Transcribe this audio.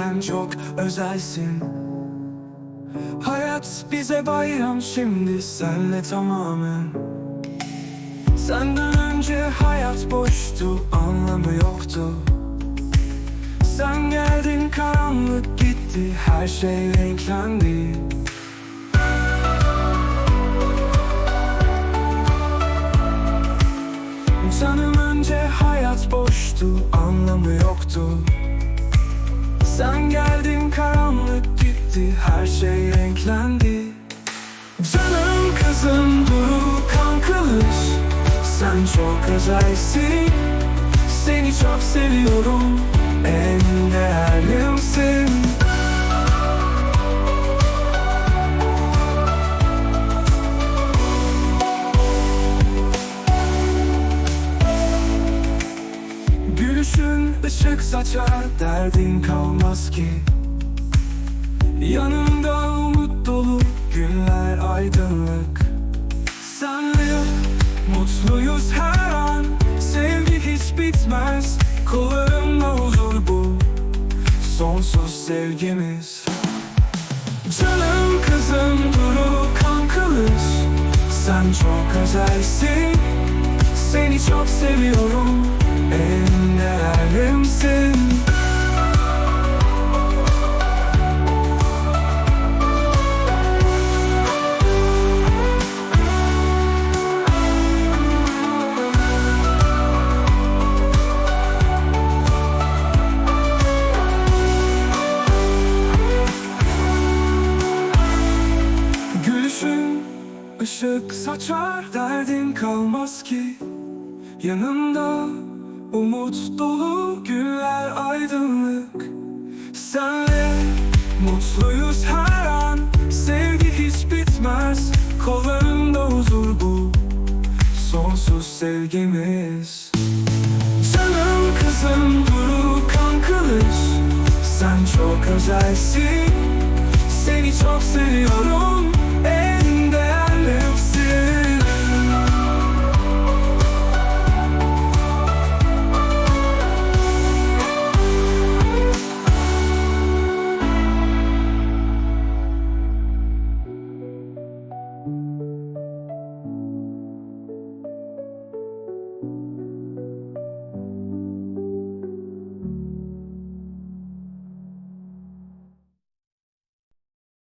sen çok özelsin. Hayat bize bayram şimdi senle tamamen. Senden önce hayat boştu anlamı yoktu. Sen geldin karanlık gitti her şey renklendi. Canım önce hayat boştu anlamı yoktu. Sen geldin karanlık gitti her şey renklendi. Canım kızım duru kan kılıç. Sen çok özelsin. Seni çok seviyorum Gülüşün ışık saçar derdin kalmaz ki. Yanımda umut dolu günler aydınlık. Senle mutluyuz her an Sevgi hiç bitmez. Kollarımla huzur bu Sonsuz sevgimiz. Canım kızım duru kan kılıç Sen çok özelsin Seni çok seviyorum En değerlimsin ışık saçar derdin kalmaz ki. Yanımda umut dolu günler aydınlık. Senle mutluyuz her an. Sevgi hiç bitmez. Kollarında huzur bu Sonsuz sevgimiz. Canım kızım duru kan kılıç. Sen çok özelsin. Seni çok seviyorum